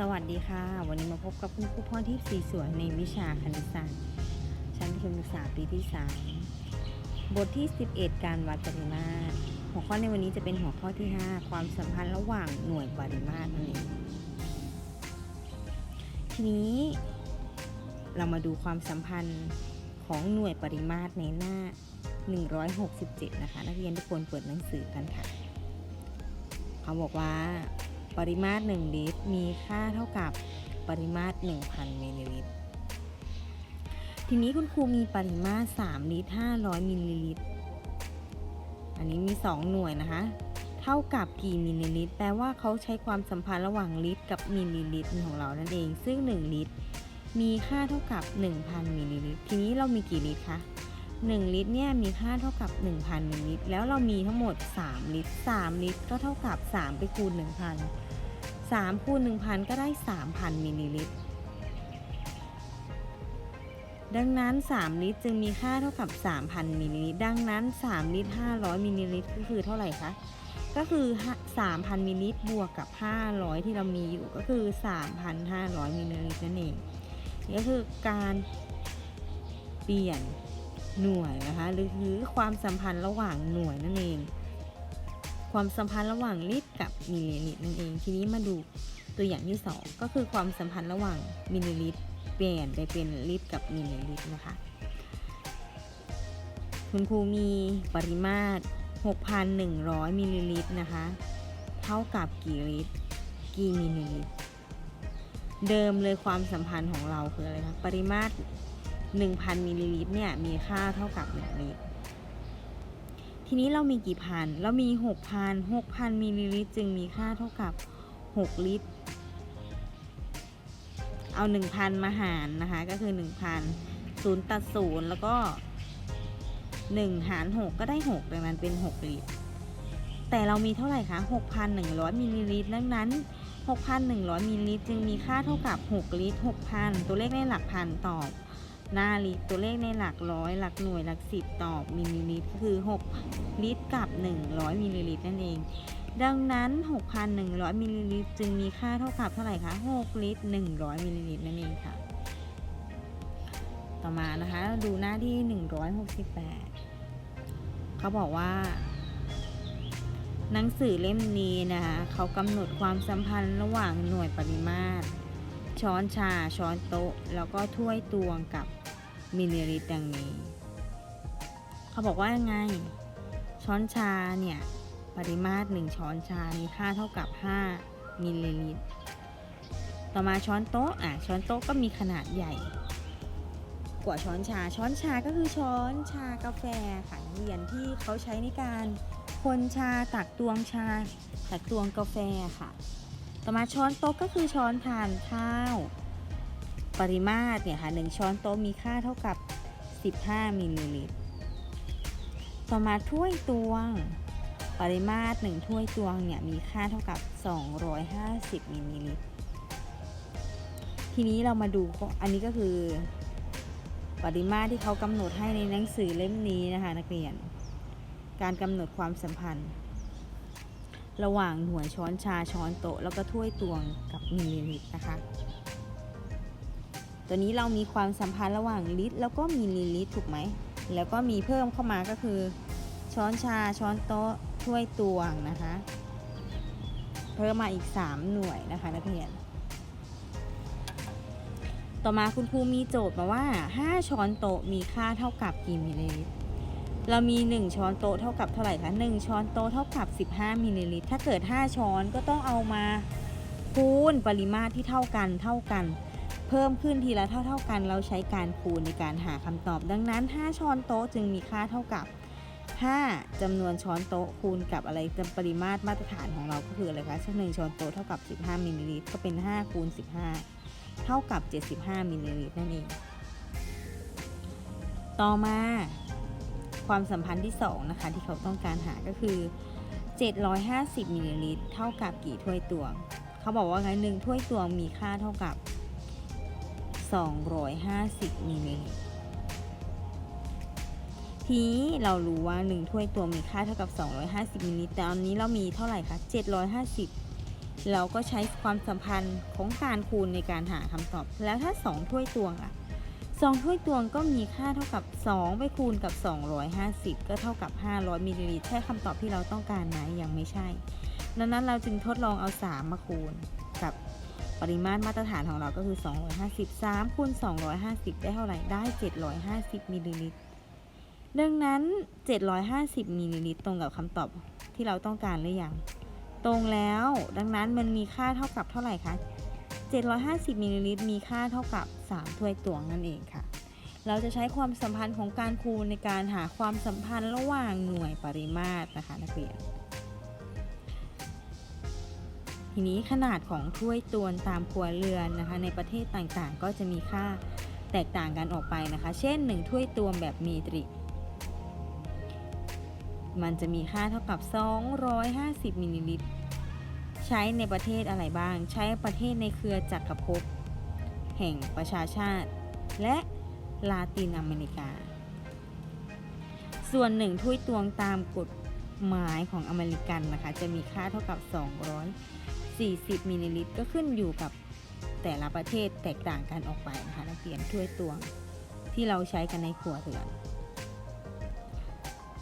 สวัสดีค่ะ วันนี้มาพบกับคุณครูพรที่สีสวยในวิชาคณิตศาสตร์ ชั้นประถมศึกษาปีที่ 3 บทที่ 11 การวัดปริมาตร หัวข้อในวันนี้จะเป็นหัวข้อที่ 5 ความสัมพันธ์ระหว่างหน่วยปริมาตรนั่นเองทีนี้เรามาดูความสัมพันธ์ของหน่วยปริมาตรในหน้า 167 นะคะ นักเรียนทุกคนเปิดหนังสือกันค่ะ เขาบอกว่า ปริมาตร 1 ลิตร มีค่าเท่ากับปริมาตร 1,000 มิลลิลิตร ทีนี้คุณครูมีปริมาตร 3 ลิตร 500 มิลลิลิตร อันนี้มี 2 หน่วยนะคะ เท่ากับกี่มิลลิลิตร แปลว่าเขาใช้ความสัมพันธ์ระหว่างลิตรกับมิลลิลิตรของเรานั่นเอง ซึ่ง 1 ลิตร มีค่าเท่ากับ 1,000 มิลลิลิตร ทีนี้เรามีกี่ลิตรคะ1 ลิตรเนี่ยมีค่าเท่ากับ 1,000มิลลิลิตร แล้วเรามีทั้งหมด 3 ลิตร 3 ลิตรก็เท่ากับ 3 ไปคูณ 1,000 3คูณ1,000 ก็ได้ 3,000มิลลิลิตร ดังนั้น 3 ลิตรจึงมีค่าเท่ากับ 3,000มิลลิลิตร ดังนั้น 3 ลิตร 500มิลลิลิตรก็คือเท่าไหร่คะ ก็คือ 3,000มิลลิลิตรบวกกับ 500 ที่เรามีอยู่ก็คือ 3,500มิลลิลิตรนั่นเองนี่ก็คือการเปลี่ยนหน่วยนะคะ หรือคือความสัมพันธ์ระหว่างหน่วยนั่นเอง ความสัมพันธ์ระหว่างลิตรกับมิลลิลิตรนั่นเองทีนี้มาดูตัวอย่างที่ 2 ก็คือความสัมพันธ์ระหว่างมิลลิลิตรเปลี่ยนไปเป็นลิตรกับมิลลิลิตรนะคะ คุณครูมีปริมาตร 6,100 มิลลิลิตรนะคะ เท่ากับกี่ลิตรกี่มิลลิลิตร เดิมเลยความสัมพันธ์ของเราคืออะไรคะปริมาตร 1,000 มิลลิลิตรเนี่ยมีค่าเท่ากับ 1 ลิตร ทีนี้เรามีกี่พัน เรามี 6,000 6,000มิลลิลิตรจึงมีค่าเท่ากับ 6 ลิตร เอา 1,000 มาหารนะคะ ก็คือ 1,000 0ตัด0แล้วก็ 1 หาร 6 ก็ได้ 6 ดังนั้นเป็น 6 ลิตร แต่เรามีเท่าไหร่คะ 6,100มิลลิลิตรดังนั้น 6,100มิลลิลิตรจึงมีค่าเท่ากับ 6 ลิตร 6,000 ตัวเลขในหลักพันตอบ หน้าลิตรตัวเลขในหลักร้อยหลักหน่วยหลักสิบตอบมิลลิลิตรคือ 6 ลิตรกับ 100 มิลลิลิตรนั่นเอง ดังนั้น 6,100 มิลลิลิตรจึงมีค่าเท่ากับเท่าไหร่คะ 6 ลิตร 100 มิลลิลิตรนั่นเองค่ะ ต่อมานะคะดูหน้าที่ 168 เขาบอกว่าหนังสือเล่มนี้นะคะเขากำหนดความสัมพันธ์ระหว่างหน่วยปริมาตร ช้อนชา ช้อนโต๊ะ แล้วก็ถ้วยตวงกับมิลลิลิตรดังนี้ เขาบอกว่ายังไง ช้อนชาเนี่ย ปริมาตร 1 ช้อนชา มีค่าเท่ากับ 5 มิลลิลิตร ต่อมาช้อนโต๊ะ อะ ช้อนโต๊ะก็มีขนาดใหญ่ กว่าช้อนชา ช้อนชาก็คือช้อนชากาแฟค่ะนักเรียนที่เขาใช้ในการคนชาตักตวงชา ตักตวงกาแฟค่ะ ต่อมาช้อนโต๊ะก็คือช้อนทานข้าว ปริมาตรเนี่ยค่ะหนึ่งช้อนโต๊ะมีค่าเท่ากับ 15มิลลิลิตร ต่อมาถ้วยตวง ปริมาตรหนึ่งถ้วยตวงเนี่ยมีค่าเท่ากับ 250มิลลิลิตร ทีนี้เรามาดูอันนี้ก็คือ ปริมาตรที่เขากำหนดให้ในหนังสือเล่มนี้นะคะ นักเรียน การกำหนดความสัมพันธ์ ระหว่างหน่วยช้อนชาช้อนโต๊ะแล้วก็ถ้วยตวงกับมิลลิลิตรนะคะ ตัวนี้เรามีความสัมพันธ์ระหว่างลิตร แล้วก็มิลลิลิตรถูกไหม แล้วก็มีเพิ่มเข้ามาก็คือ ช้อนชาช้อนโต๊ะถ้วยตวงนะคะ เพิ่มมาอีก 3 หน่วยนะคะนักเรียนต่อมาคุณครูมีโจทย์มาว่า 5 ช้อนโต๊ะมีค่าเท่ากับกี่มิลลิลิตร เรามี 1 ช้อนโต๊ะเท่ากับเท่าไหร่คะ1ช้อนโต๊ะเท่ากับ 15มิลลิลิตรถ้าเกิด 5 ช้อนก็ต้องเอามาคูณปริมาตรที่เท่ากันเท่ากัน เพิ่มขึ้นทีละเท่าเท่ากัน เราใช้การคูณในการหาคำตอบ ดังนั้น 5 ช้อนโต๊ะจึงมีค่าเท่ากับ 5จำนวนช้อนโต๊ะคูณกับอะไรจำปริมาตรมาตรฐานของเราก็คืออะไรคะหนึ่งช้อนโต๊ะเท่ากับ 15มิลลิลิตรก็เป็น 5 คูณ 15 เท่ากับ 75มิลลิลิตรนั่นเอง ต่อมา ความสัมพันธ์ที่ 2 นะคะ ที่เขาต้องการหาก็คือ 750มิลลิลิตรเท่ากับกี่ถ้วยตวง เขาบอกว่าไงหนึ่งถ้วยตวงมีค่าเท่ากับ 250มิลลิลิตรทีนี้เรารู้ว่า 1 ถ้วยตวงมีค่าเท่ากับ 250มิลลิลิตรแต่อันนี้เรามีเท่าไหร่คะ750 เราก็ใช้ความสัมพันธ์ของการคูณในการหาคำตอบ แล้วถ้า 2 ถ้วยตวงล่ะ 2ถ้วยตวงก็มีค่าเท่ากับ 2 ไปคูณกับ 250 ก็เท่ากับ 500มิลลิลิตรใช่คำตอบที่เราต้องการไหมยังไม่ใช่ ดังนั้นเราจึงทดลองเอา 3 มาคูณกับปริมาตรมาตรฐานของเราก็คือ 250 3คูณ250 ได้เท่าไหร่ ได้ 750มิลลิลิตร ดังนั้น 750มิลลิลิตรตรงกับคำตอบที่เราต้องการหรือยัง ตรงแล้ว ดังนั้นมันมีค่าเท่ากับเท่าไหร่คะ 750มิลลิลิตรมีค่าเท่ากับ 3 ถ้วยตวงนั่นเองค่ะ เราจะใช้ความสัมพันธ์ของการคูณในการหาความสัมพันธ์ระหว่างหน่วยปริมาตรนะคะนักเรียน ทีนี้ขนาดของถ้วยตวงตามครัวเรือนนะคะ ในประเทศต่างๆ ก็จะมีค่าแตกต่างกันออกไปนะคะ เช่น 1 ถ้วยตวงแบบเมตริกมันจะมีค่าเท่ากับ 250มิลลิลิตร ช้ในประเทศอะไรบ้าง ใช้ประเทศในเครือจักรภพแห่งประชาชาติ และลาตินอเมริกา ส่วนหนึ่งถ้วยตวงตามกฎหมายของอเมริกันนะคะ จะมีค่าเท่ากับ 240 มิลลิลิตร ก็ขึ้นอยู่กับแต่ละประเทศแตกต่างกันออกไปนะคะนักเรียนถ้วยตวงที่เราใช้กันในครัวเรือน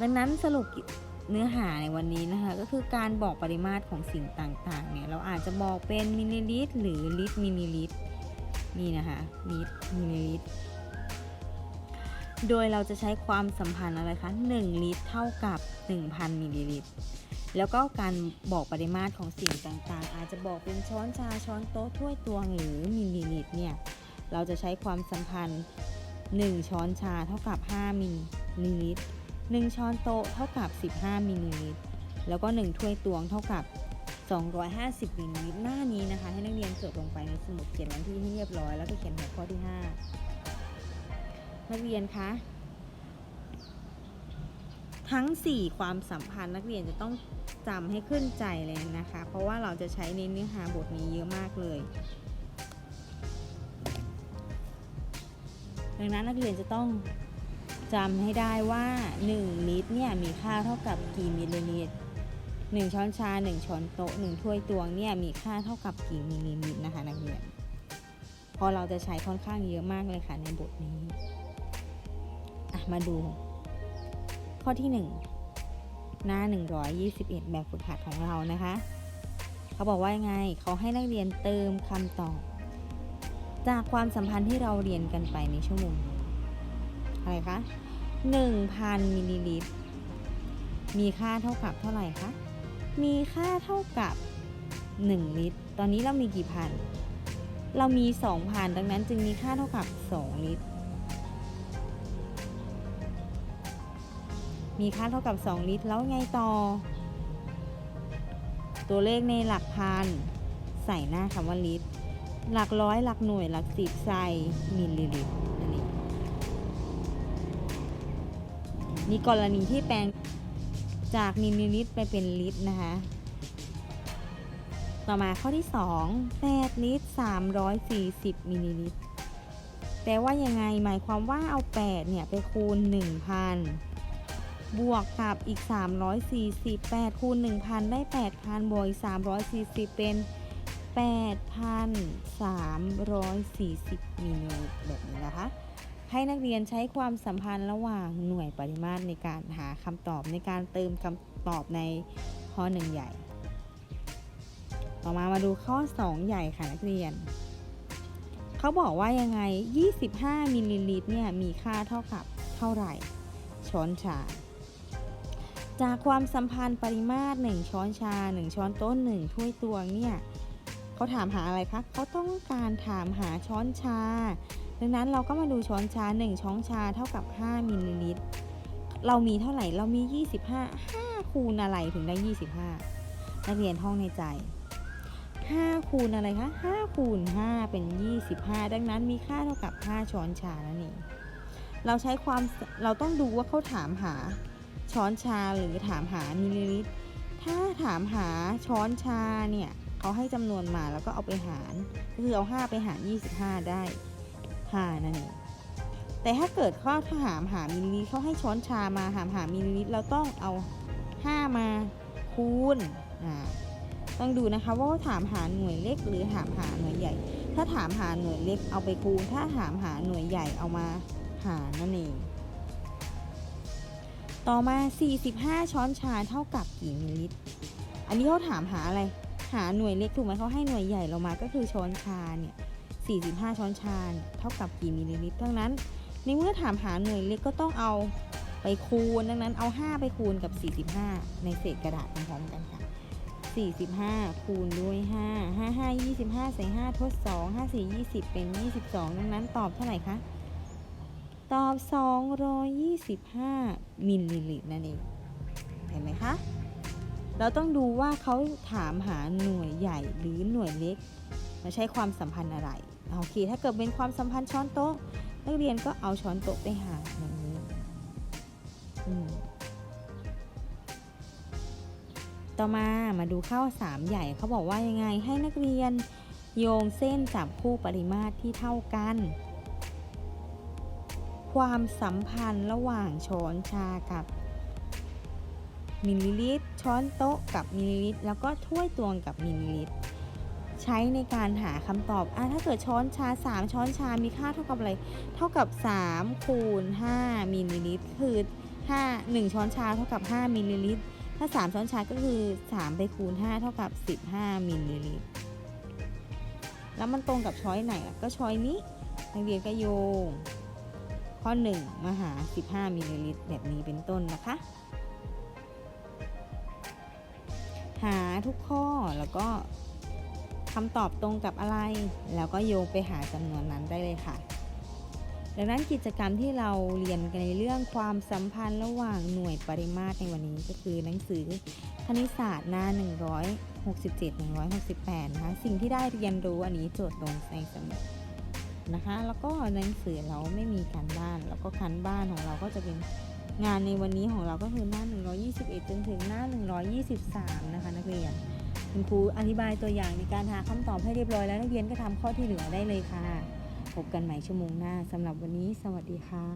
ดังนั้นสรุป เนื้อหาในวันนี้นะคะ ก็คือการบอกปริมาตรของสิ่งต่างๆเนี่ยเราอาจจะบอกเป็นมิลลิลิตรหรือลิตรมิลลิลิตรนี่นะคะลิตรมิลลิลิตรโดยเราจะใช้ความสัมพันธ์อะไรคะ1ลิตรเท่ากับ 1,000มิลลิลิตรแล้วก็การบอกปริมาตรของสิ่งต่างๆ อาจจะบอกเป็นช้อนชาช้อนโต๊ะถ้วยตวงหรือมิลลิลิตรเนี่ยเราจะใช้ความสัมพันธ์ 1 ช้อนชาเท่ากับ 5มิลลิลิตร 1 ช้อนโต๊ะเท่ากับ 15มิลลิลิตรแล้วก็ 1 ถ้วยตวงเท่ากับ 250มิลลิลิตรหน้านี้นะคะ ให้นักเรียนจดลงไปในสมุดเขียนวันที่ให้เรียบร้อย แล้วก็เขียนหัวข้อที่ 5 นักเรียนคะทั้ง 4 ความสัมพันธ์นักเรียนจะต้องจำให้ขึ้นใจเลยนะคะ เพราะว่าเราจะใช้ในเนื้อหาบทนี้เยอะมากเลย ดังนั้นนักเรียนจะต้อง จำให้ได้ว่า 1 ลิตรเนี่ยมีค่าเท่ากับกี่มิลลิลิตร1ช้อนชา 1 ช้อนโต๊ะ 1 ถ้วยตวงเนี่ยมีค่าเท่ากับกี่มิลลิลิตรนะคะนักเรียนพอเราจะใช้ค่อนข้างเยอะมากเลยค่ะในบทนี้อะมาดู ข้อที่ 1 หน้า 121 แบบฝึกหัดของเรานะคะ เขาบอกว่ายังไงเขาให้นักเรียนเติมคำตอบ จากความสัมพันธ์ที่เราเรียนกันไปในชั่วโมงนี้ อะไรคะ1,000มิลลิลิตร มีค่าเท่ากับเท่าไหร่คะ มีค่าเท่ากับ 1 ลิตร ตอนนี้เรามีกี่พัน เรามี 2,000 ดังนั้นจึงมีค่าเท่ากับ 2 ลิตร มีค่าเท่ากับ 2 ลิตร แล้วไงต่อ ตัวเลขในหลักพัน ใส่หน้าคำว่าลิตร หลักร้อย หลักหน่วย หลักสิบใส่มิลลิลิตร มีกรณีที่แปลงจากมิลลิลิตรไปเป็นลิตรนะคะ ต่อมาข้อที่ 2 8 ลิตร 340มิลลิลิตรแปลว่ายังไงหมายความว่าเอา 8 เนี่ย ไปคูณ 1,000 บวกกับอีก 340 8คูณ 1,000 ได้ 8,000 บวกอีก 340 เป็น 8,340มิลลิลิตรแบบนี้นะคะ ให้นักเรียนใช้ความสัมพันธ์ระหว่างหน่วยปริมาตรในการหาคำตอบในการเติมคำตอบในข้อ1ใหญ่ ต่อมามาดูข้อ 2 ใหญ่ค่ะนักเรียน เขาบอกว่ายังไง 25 มิลลิลิตรเนี่ยมีค่าเท่ากับเท่าไหร่ ช้อนชา จากความสัมพันธ์ปริมาตร 1 ช้อนชา 1 ช้อนโต๊ะ1ถ้วยตวงเนี่ยเขาถามหาอะไรคะเขาต้องการถามหาช้อนชา ดังนั้นเราก็มาดูช้อนชา 1 ช้อนชาเท่ากับ 5มิลลิลิตร เรามีเท่าไหร่ เรามี 25 5 คูณอะไรถึงได้ 25 นักเรียนท่องในใจ 5 คูณอะไรคะ 5 คูณ 5 เป็น 25 ดังนั้นมีค่าเท่ากับ 5 ช้อนชานั่นเอง เราใช้ความ เราต้องดูว่าเขาถามหาช้อนชาหรือถามหามิลลิลิตร ถ้าถามหาช้อนชาเนี่ยเขาให้จำนวนมาแล้วก็เอาไปหาร ก็คือเอา 5 ไปหาร 25 ได้ 5 นั่นเองแต่ถ้าเกิดข้อถามหามิลลิลิตรเขาให้ช้อนชามาถามหามิลลิลิตรเราต้องเอา 5 มาคูณต้องดูนะคะว่าถามหาหน่วยเล็กหรือถามหาหน่วยใหญ่ ถ้าถามหาหน่วยเล็กเอาไปคูณ ถ้าถามหาหน่วยใหญ่เอามาหารนั่นเอง ต่อมา 45 ช้อนชาเท่ากับกี่มิลลิลิตร อันนี้เขาถามหาอะไร หาหน่วยเล็กถูกไหมเขาให้หน่วยใหญ่เรามาก็คือช้อนชาเนี่ย 45 ช้อนชาเท่ากับกี่มิลลิลิตรดังนั้น ในเมื่อถามหาหน่วยเล็กก็ต้องเอาไปคูณ ดังนั้นเอา 5 ไปคูณกับ 45 ในเศษกระดาษพร้อมกันค่ะ 45 คูณด้วย 5 5 5 25 ใส่ 5 ทด 2 5 4 20 เป็น 22 ดังนั้นตอบเท่าไหร่คะ ตอบ 225 มิลลิลิตรนั่นเอง เห็นไหมคะ เราต้องดูว่าเขาถามหาหน่วยใหญ่หรือหน่วยเล็กมาใช้ความสัมพันธ์อะไร โอเค ถ้าเกิดเป็นความสัมพันธ์ช้อนโต๊ะ นักเรียนก็เอาช้อนโต๊ะไปหาอย่างนี้ต่อมามาดูข้าวสามใหญ่เขาบอกว่ายังไงให้นักเรียนโยงเส้นจับคู่ปริมาตรที่เท่ากัน ความสัมพันธ์ระหว่างช้อนชากับมิลลิลิตร ช้อนโต๊ะกับมิลลิลิตร แล้วก็ถ้วยตวงกับมิลลิลิตร ช้ในการหาคำตอบอะถ้าเกิดช้อนชา 3 ช้อนชา มีค่าเท่ากับอะไร เท่ากับ 3 คูณ 5มิลลิลิตร คือ 5 1 ช้อนชาเท่ากับ 5มิลลิลิตร ถ้า 3 ช้อนชาก็คือ 3 ไปคูณ 5 เท่ากับ 15มิลลิลิตร แล้วมันตรงกับช้อยไหนก็ช้อยนี้นักเรียนก็โยง ข้อ 1 มาหา 15มิลลิลิตร แบบนี้เป็นต้นนะคะหาทุกข้อแล้วก็ คำตอบตรงกับอะไร แล้วก็โยงไปหาจำนวนนั้นได้เลยค่ะ ดังนั้นกิจกรรมที่เราเรียนกันในเรื่องความสัมพันธ์ระหว่างหน่วยปริมาตรในวันนี้ก็คือหนังสือคณิตศาสตร์หน้า 167 168 นะคะ สิ่งที่ได้เรียนรู้อันนี้โจทย์ลงในสมุดนะคะ แล้วก็หนังสือเราไม่มีการบ้าน แล้วก็คันบ้านของเราก็จะเป็นงานในวันนี้ของเราก็คือหน้า 121 จนถึงหน้า 123 นะคะนักเรียน คุณครูอธิบายตัวอย่างในการหาคำตอบให้เรียบร้อยแล้วนักเรียนก็ทำข้อที่เหลือได้เลยค่ะ พบกันใหม่ชั่วโมงหน้าสำหรับวันนี้ สวัสดีค่ะ